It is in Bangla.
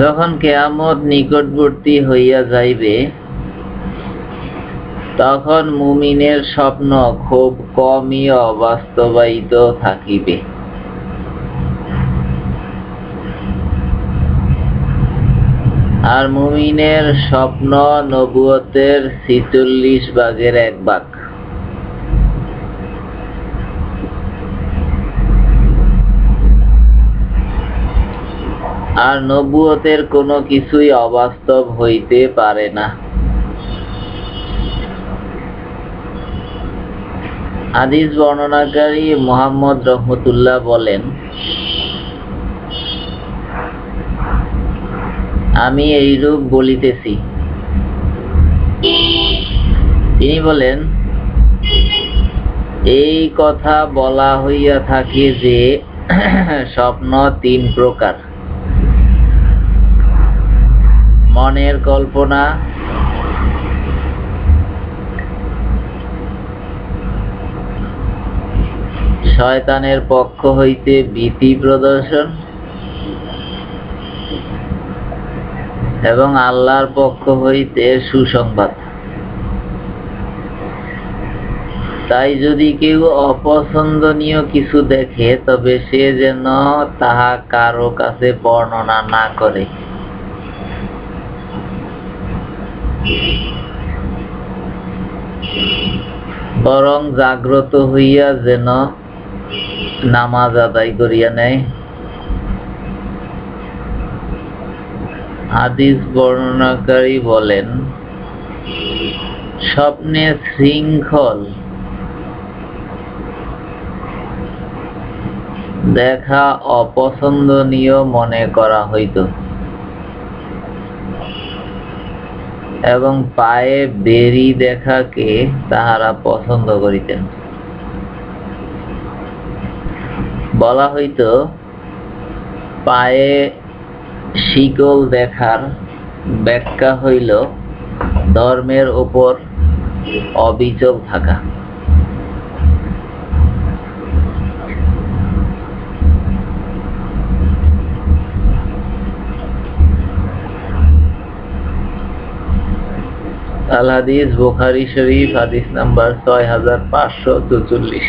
যখন কেয়ামত নিকটবর্তী হইয়া যাইবে, তখন মুমিনের স্বপ্ন খুব কমই অবাস্তবায়িত থাকিবে। আর মুমিনের স্বপ্ন নবুয়তের ছিচল্লিশ ভাগের এক ভাগ। আর নবুয়তের কোনো কিছুই অবাস্তব হইতে পারে না। হাদিস বর্ণনাকারী মোহাম্মদ রহমতুল্লাহ বলেন, আমি এইরূপ বলিতেছি। তিনি বলেন, এই কথা বলা হইয়া থাকে যে, স্বপ্ন তিন প্রকার। মনের কল্পনা। শয়তানের পক্ষ হইতে ভীতি প্রদর্শন এবং আল্লাহর পক্ষ হইতে সুসংবাদ। তাই যদি কেউ অপছন্দনীয় কিছু দেখে, তবে সে যেন তাহা কারও কাছে বর্ণনা না করে। বরং জাগ্রত হইয়া যেন নামাজ আদায় করিয়া নেয়। হাদিস বর্ণনাকারী বলেন, স্বপ্নে শৃঙ্খল, দেখা অপছন্দনীয় মনে করা হইত। এবং পায়ে বেরি দেখাকে তাহারা পছন্দ করিতেন। বলা হইত, পায়ে শিকল দেখার ব্যাখ্যা হইল, ধর্মের ওপর অবিচল থাকা। আল হাদিস বুখারি শরীফ হাদিস নাম্বার ছয় হাজার পাঁচশো চৌচল্লিশ।